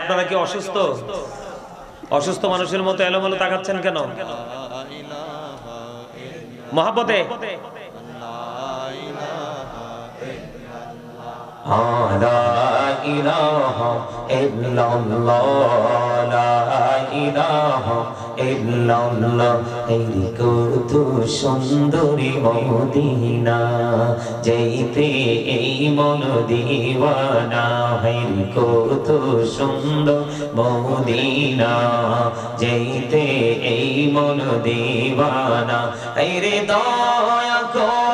আপনারা কি অসুস্থ? অসুস্থ মানুষের মতো এলোমেলো তাকাচ্ছেন কেন? মহাপতে ইলাহা ইল্লাল্লাহ ইল্লাল্লাহ এই কত সুন্দরী মদিনা যেতে এই মন দিওয়ানা, হের কত সুন্দর মদিনা যেতে এই মন দিওয়ানা, হেরে দয়া কর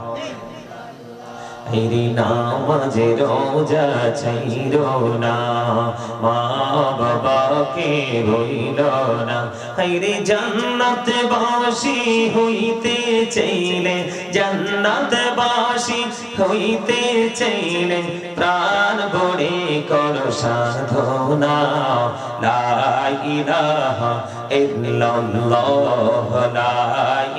হেরি নামাজে রোজা ছাইর না, মা বাবাকে রইল না। হেরি জান্নাত বাসি হইতে চাইলে, জান্নাত বাসি হইতে চাইলে প্রাণ ভরে কর সাধনা। লা ইলাহা ইল্লাল্লাহ, লা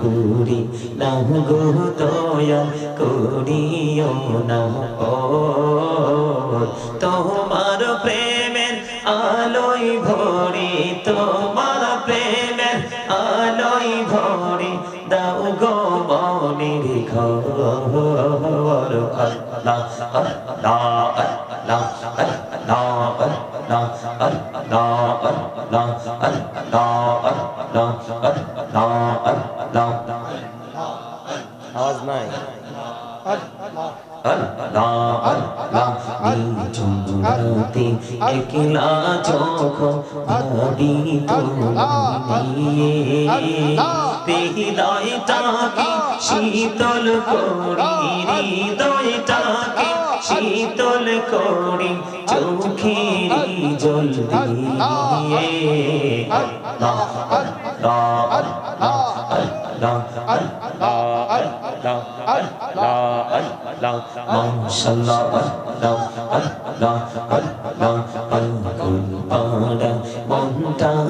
কুড়ি না গো তোয় কুড়িও না ও আলোয় ভরি দাও গো মনির ঘর আল্লাহ আল্লাহ আল্লাহ আল্লাহ আল্লাহ আল্লাহ আল্লাহ আল্লাহ আল্লাহ আল্লাহ আওয়াজ নাই জুমরাতে একলা যখন ভাবি তুমি হৃদয়টাকে শীতল করি হৃদয়টাকে শীতল করি চোখের জল দিয়ে আল্লাহ আল্লাহ আল্লাহ আল্লাহ আল্লাহ আল্লাহ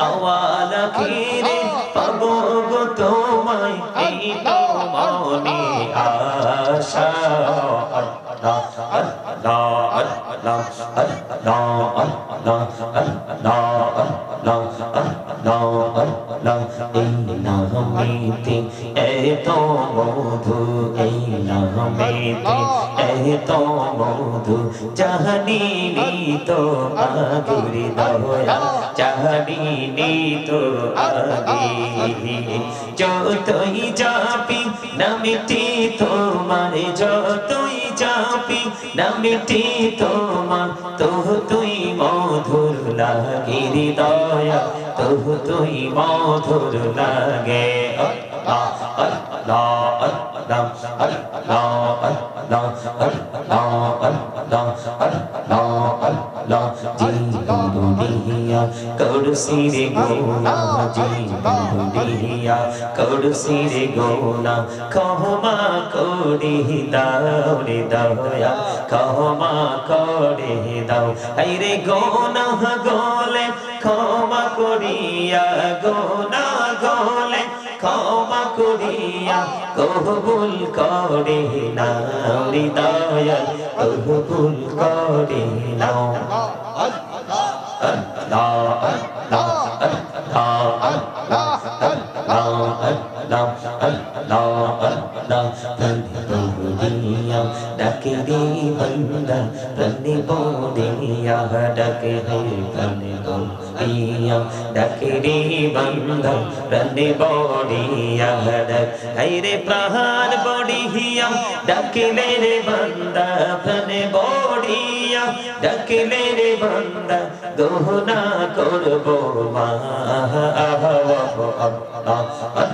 আওয়ালা কি নামেতে এত মধু এই নামেতে এত মধু জাহানিনি তো আগুরি দয়া জাহানিনি তো আগে যতই চাপি নামিটি তোমার যতই চাপি নামিটি তোমার। তহ তুই মধুর লাগে, হৃদয়। তহ তুই মধুর লাগে। আল্লাহ আল্লাহ আল্লাহ। করসি রে গোনা জিন্দুলিয়া করসি রে গোনা কহমা করে দাও রে দয়া কহমা করে দাও আই রে গোনা গলে ক্ষমা করিয়া গোনা গলে ক্ষমা করিয়া কবুল করে না হৃদয় কবুল করে নাও ডাকে হে প্রাণে বলিয়া ডাকে রে বন্দা প্রাণে বলিয়া ডাক হাই রে প্রাণ বড়িয়া ডাকিলে রে বন্দা, প্রাণে বড়িয়া ডাকিলে রে বন্দা গহনা করব মা আল্লাহ আল্লাহ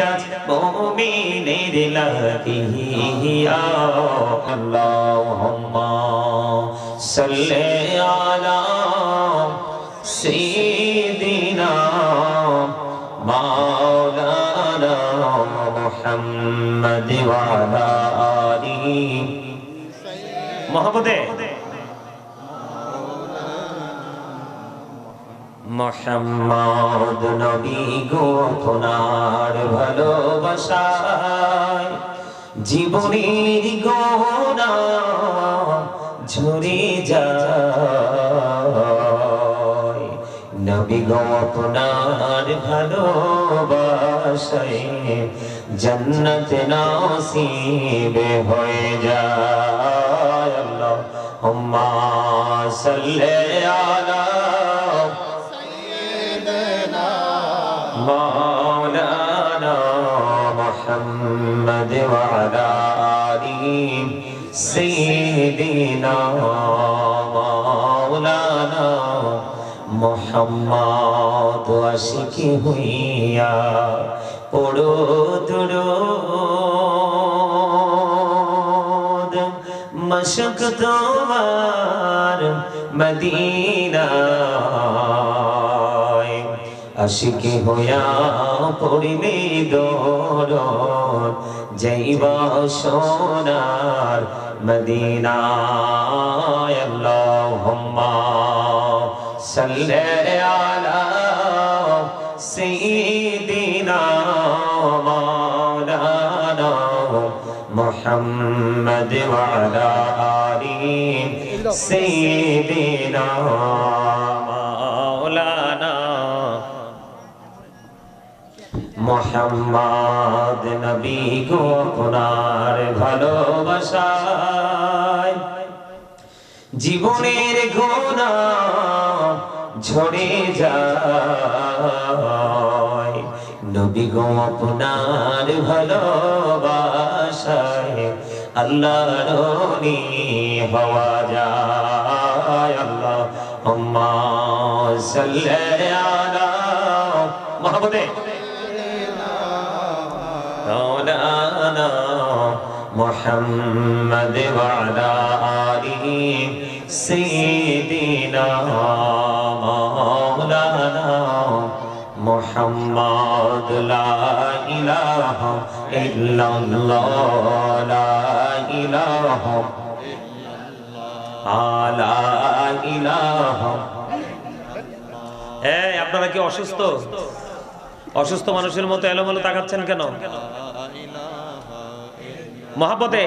میراج مومنیر لہی اللہم صلی علی سیدنا مولانا محمد وعلا آلی محمد ہے মোহাম্মদ নবী গো, আপনার ভালোবাসায় জীবনের গোনা ঝরে যায়। নবী গো, আপনার ভালোবাসায় জন্নত নসিবে হয়ে যায়। আল্লাহুম্মা সাল্লি আলা مولانا محمد وعلى آله سيدنا مولانا মোহাম্মদ আশিকি হইয়া পড়ো দুরুদ মশক তোমার মদিনায় আশিকি হইয়া পড়িলে দর যাইবা সোনার মদিনায়। আল্লাহুম্মা সাল্লি আলা সাইয়্যিদিনা মাওলানা মুহাম্মদ ওয়া আলা আলিহি সাইয়্যিদিনা। মোহাম্মদ নবী গো আপনার ভালোবাসায়। জীবনের গোনা ঝরে যায়। নবী গো আপনার ভালোবাসায় আল্লাহ রনি হওয়া যায়। আল্লাহ হুম্মা সাল্লি আলা মাহমুদে محمد وعلى آله سيدنا مولانا محمد لا إله إلا الله لا إله لا إله এই আপনারা কি অসুস্থ অসুস্থ মানুষের মতো এলোমেলো তাকাচ্ছেন কেন মহাপদে।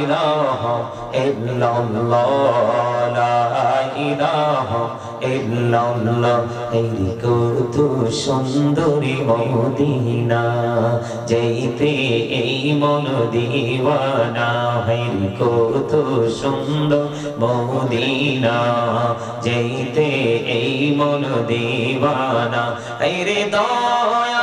ইলাহা ইল্লাল্লাহ ইল্লাল্লাহ, এই কত সুন্দরী মদিনা যেতে এই মন দিওয়ানা হাই কত সুন্দর মদিনা যেতে এই মন দিওয়ানা, হেরে দয়া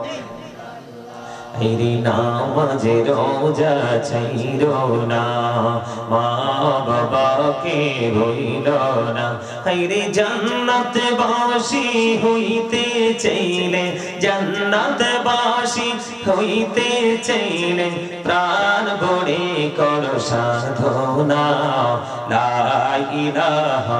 হেরি নামাজে রোজা ছাইর না, মা বাবাকে রইল না। হেরি জান্নাত বাসি হইতে চাইলে, জান্নাত বাসি হইতে চাইলে প্রাণ ভরে কর সাধনা। লা ইলাহা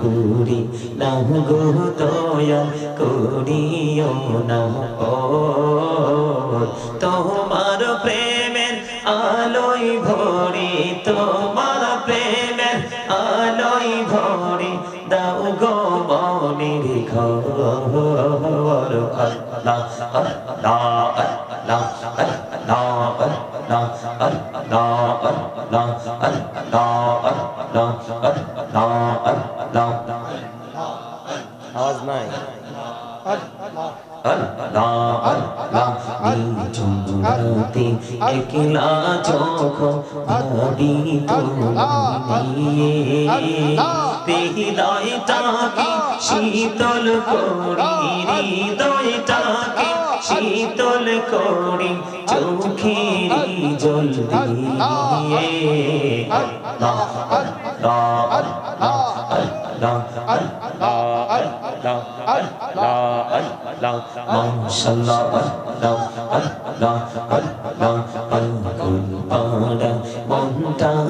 কুড়ি না গো দয়া কুড়িও না ও তো মনির ঘর আল্লাহ আল্লাহ আল্লাহ আল্লাহ আল্লাহ আল্লাহ আল্লাহ আল্লাহ আল্লাহ আল্লাহ আওয়াজ নাই একলা চোখ ভাবি তুমি হৃদয়টাকে শীতল করি হৃদয়টাকে শীতল করি চোখের জল দিয়ে আল্লাহ আল্লাহ আল্লাহ আল্লাহ মাশাআল্লাহ আল্লাহ আল্লাহ আল্লাহ আল্লাহ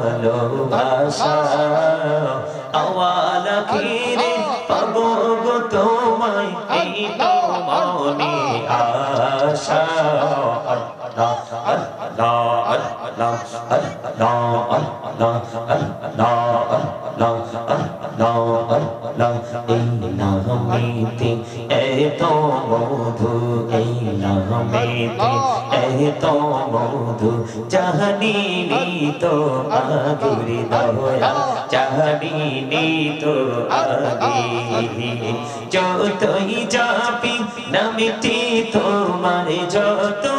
ভালোবাসা আওয়ালা কিরে নামেতে এত মধু এই নামেতে এত মধু জাহানিনি তো আগুরি দয়া জাহানিনি তো আগে যতই যাপি নামিটি তোমার যতই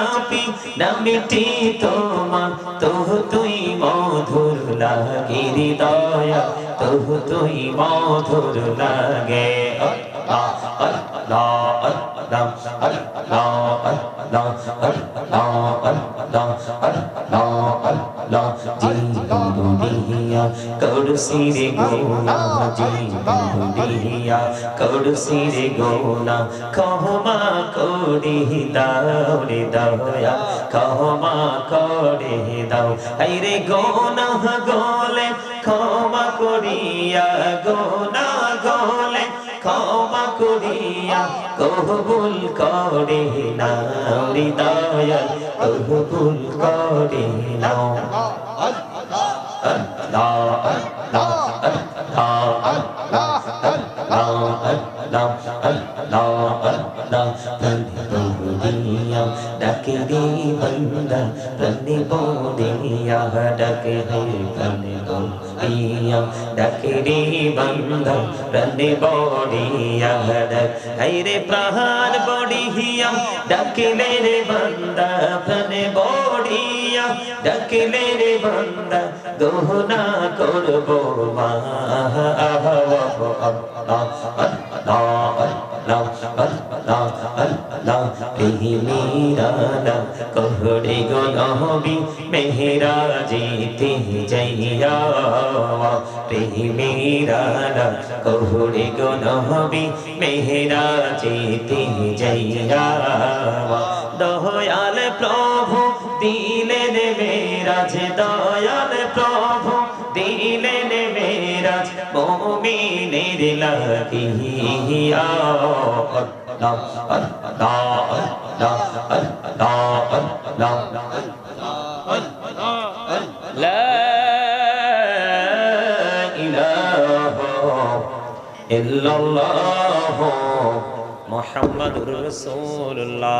চাপি নামিটি তোমার তহ তুই মধুর লাগে হৃদয় তহ তুই মধুর লাগে Allah Allah Allah Allah Allah Allah আল্লাহ জীবনিয়া করছি রে গোনা জীবনিয়া করছি রে গোনা ক্ষমা করে দাও রে দয়া ক্ষমা করে দাও এই গোনা গলে ক্ষমা করিয়া গোনা কবুল করে নাও রে দয়া কবুল করে নাও ডাকে রে বন্দা রনে ডাকে হে রনে বোদিয়া ডাকে রে বন্দা রনে বোদিয়া ডাক হে রে প্রাণ বড়িয়া ডাকিলে রে বন্দা রনে বোদিয়া ডাকিলে রে বন্দা গহনা করব মা আল্লাহ আল্লাহ আল্লাহ আল্লাহ আল্লাহ প্রেমিরানা কহরে গো নহবি মেহরা জিতে যাইয়া প্রেমিরানা কহরে গো নহবি মেহরা জিতে যাইয়া দয়াল প্রভু দিলেন মেরাজ দয়াল প্রভু দিলেন মেরাজ মুমিনের লাগিয়া। ইল্লাল্লাহ মোহাম্মদুর রাসূলুল্লাহ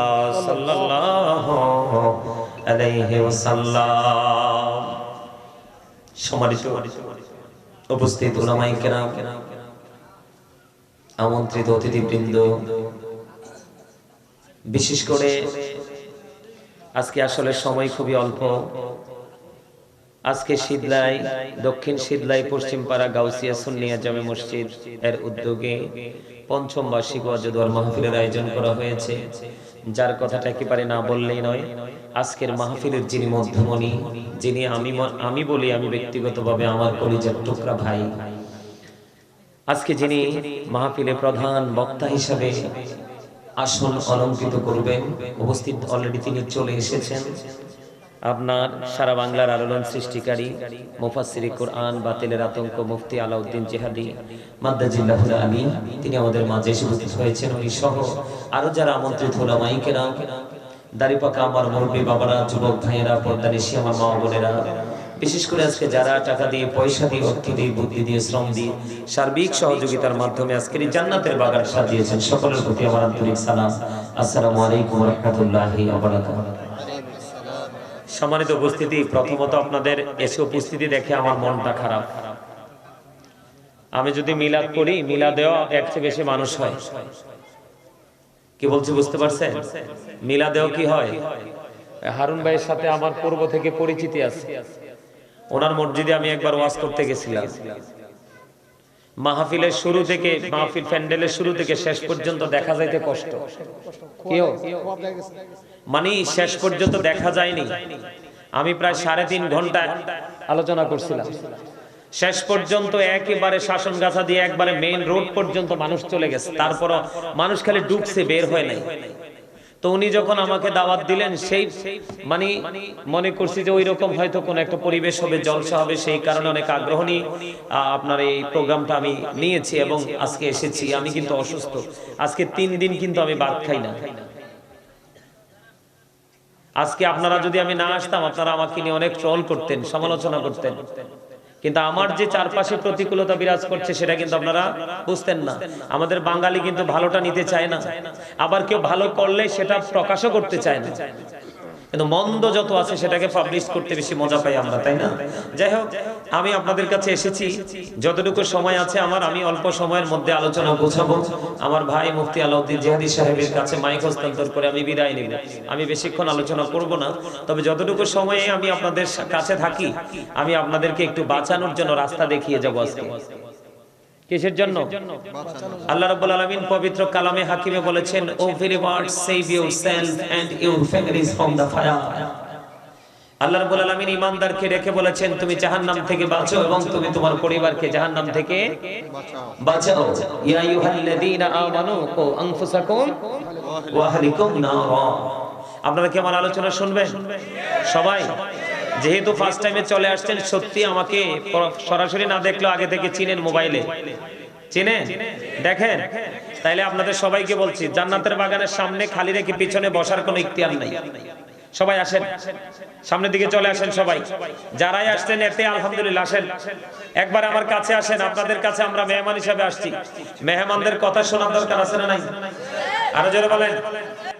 উপস্থিত আমন্ত্রিত অতিথিবৃন্দ বিশেষ করে আজকে আসলে সময় খুবই অল্প। আজকে শীতলাই দক্ষিণ শীতলাই পশ্চিমপাড়া গাউসিয়া সুন্নিয়া জামে মসজিদ এর উদ্যোগে পঞ্চম বার্ষিক ওয়াজুদার মাহফিলের আয়োজন করা হয়েছে। যার কথাটা একেবারে না বললেই নয়, আজকের মাহফিলের যিনি মধ্যমণি, যিনি আমি আমি বলি, আমি ব্যক্তিগতভাবে আমার কলিজার টুকরা ভাই। আজকে যিনি মাহফিলে প্রধান বক্তা হিসাবে আসন অলঙ্কৃত করবেন উপস্থিত অলরেডি তিনি চলে এসেছেন। আপনার সারা বাংলার আলোড়ন সৃষ্টিকারী, মুফাসসিরি কোরআন, বাতিলের আতঙ্ক, মুফতি আলাউদ্দিন জিহাদি মাদ্দাজিল্লাহুল আলী তিনি আমাদের মাঝে উপস্থিত হয়েছেন। উনি সহ আরও যারা আমন্ত্রিত ওলামাই কেরাম, দাড়িপাকা আমার মুরব্বী বাবারা, যুবক ভাইয়েরা, পর্দা নিশি আমার মা বোনেরা বিশেষ করে আজকে যারা টাকা দিয়ে, পয়সা দিয়ে অর্থ দিয়ে, বুদ্ধি দিয়ে, শ্রম দিয়ে, সার্বিক সহযোগিতার মাধ্যমে আজকের এই জান্নাতের বাগান সাজিয়েছেন, সকলের প্রতি আমার আন্তরিক সালাম। আসসালামু আলাইকুম রহমতুল্লাহি সম্মানিত উপস্থিতি, প্রথমত আপনাদের এসে উপস্থিতি দেখে আমার মনটা খারাপ। আমি যদি মিলাদ করি, মিলাদেও এক চেয়ে বেশি মানুষ হয়। কি বলছি, বুঝতে পারছেন? মিলাদেও কি হয়? হারুন ভাইয়ের সাথে আমার পূর্ব থেকে পরিচিতি আছে। ওনার মসজিদে আমি একবার ওয়াজ করতে গেছিলাম। মাহফিলের শুরু থেকে, মাহফিল প্যান্ডেলের শুরু থেকে শেষ পর্যন্ত দেখা যাইতে কষ্ট। কেউ? মানে শেষ পর্যন্ত দেখা যায়নি। আমি প্রায় সাড়ে তিন ঘণ্টা আলোচনা করছিলাম। শেষ পর্যন্ত একেবারে শাসন গাছা দিয়ে একবারে মেইন রোড পর্যন্ত মানুষ চলে গেছে। তারপরও মানুষ খালি ডুবছে, বের হয় নাই। তো উনি যখন আমাকে দাওয়াত দিলেন, সেই মানে মনে করছি যে ওই রকম হয়তো কোন একটা পরিবেশ হবে, জলসা হবে, সেই কারণে অনেক আগ্রহ নিয়ে আপনার এই প্রোগ্রামটা আমি নিয়েছি এবং আজকে এসেছি। আমি কিন্তু অসুস্থ। আজকে তিন দিন কিন্তু আমি বাদ খাই না। আজকে আপনারা যদি আমি না আসতাম, আপনারা আমাকে নিয়ে অনেক ট্রল করতেন, সমালোচনা করতেন। কিন্তু আমার যে চারপাশে প্রতিকূলতা বিরাজ করছে সেটা কিন্তু আপনারা বুঝতেন না। আমাদের বাঙালি কিন্তু ভালোটা নিতে চায় না। আবার কেউ ভালো করলে সেটা প্রকাশও করতে চায় না। কিন্তু মন্দ যত আছে সেটাকে পাবলিশ করতে বেশি মজা পাই আমরা, তাই না? যাই হোক, আমি আপনাদের কাছে এসেছি। যতটুকু সময় আছে আমার, আমি অল্প সময়ের মধ্যে আলোচনা গোছাবো। আমার ভাই মুফতি আলাউদ্দিন জেহাদি সাহেবের কাছে মাইক হস্তান্তর করে আমি বিদায় নেব। আমি বেশিক্ষণ আলোচনা করব না, তবে যতটুকু সময়ে আমি আপনাদের কাছে থাকি, আমি আপনাদেরকে একটু বাঁচানোর জন্য রাস্তা দেখিয়ে যাব আজকে। কিসের জন্য? আল্লাহ রাব্বুল আলামিন পবিত্র কালামে হাকিমে বলেছেন ও very word save yourself and your families from the fire Allah রাব্বুল আলামিন ঈমানদারকে রেখে বলেছেন, তুমি জাহান্নাম থেকে বাঁচো এবং তুমি তোমার পরিবারকে জাহান্নাম থেকে বাঁচাও। ইয়া আইয়ুহাল্লাযীনা আমানু কু আনফুসাকুম ওয়া আহলিকুম নারা। আপনারা কি আমার আলোচনা শুনবেন? সবাই? যেহেতু ফার্স্ট টাইমে চলে আসছেন, সত্যি আমাকে সরাসরি না দেখলেও আগে থেকে চিনেন মোবাইলে। চিনে দেখেন? তাইলে আপনাদের সবাইকে বলছি, জান্নাতের বাগানের সামনে খালি রেখে পিছনে বসার কোনো ইখতিয়ার নাই। সবাই আসেন। সামনের দিকে চলে আসেন সবাই। যারাই আসছেন, এতে আলহামদুলিল্লাহ আসেন। একবার আমার কাছে আসেন, আপনাদের কাছে আমরা মেহমান হিসাবে আসছি। মেহমানদের কথা শোনার দরকার আছে না নাই? আরও জোরে বলেন।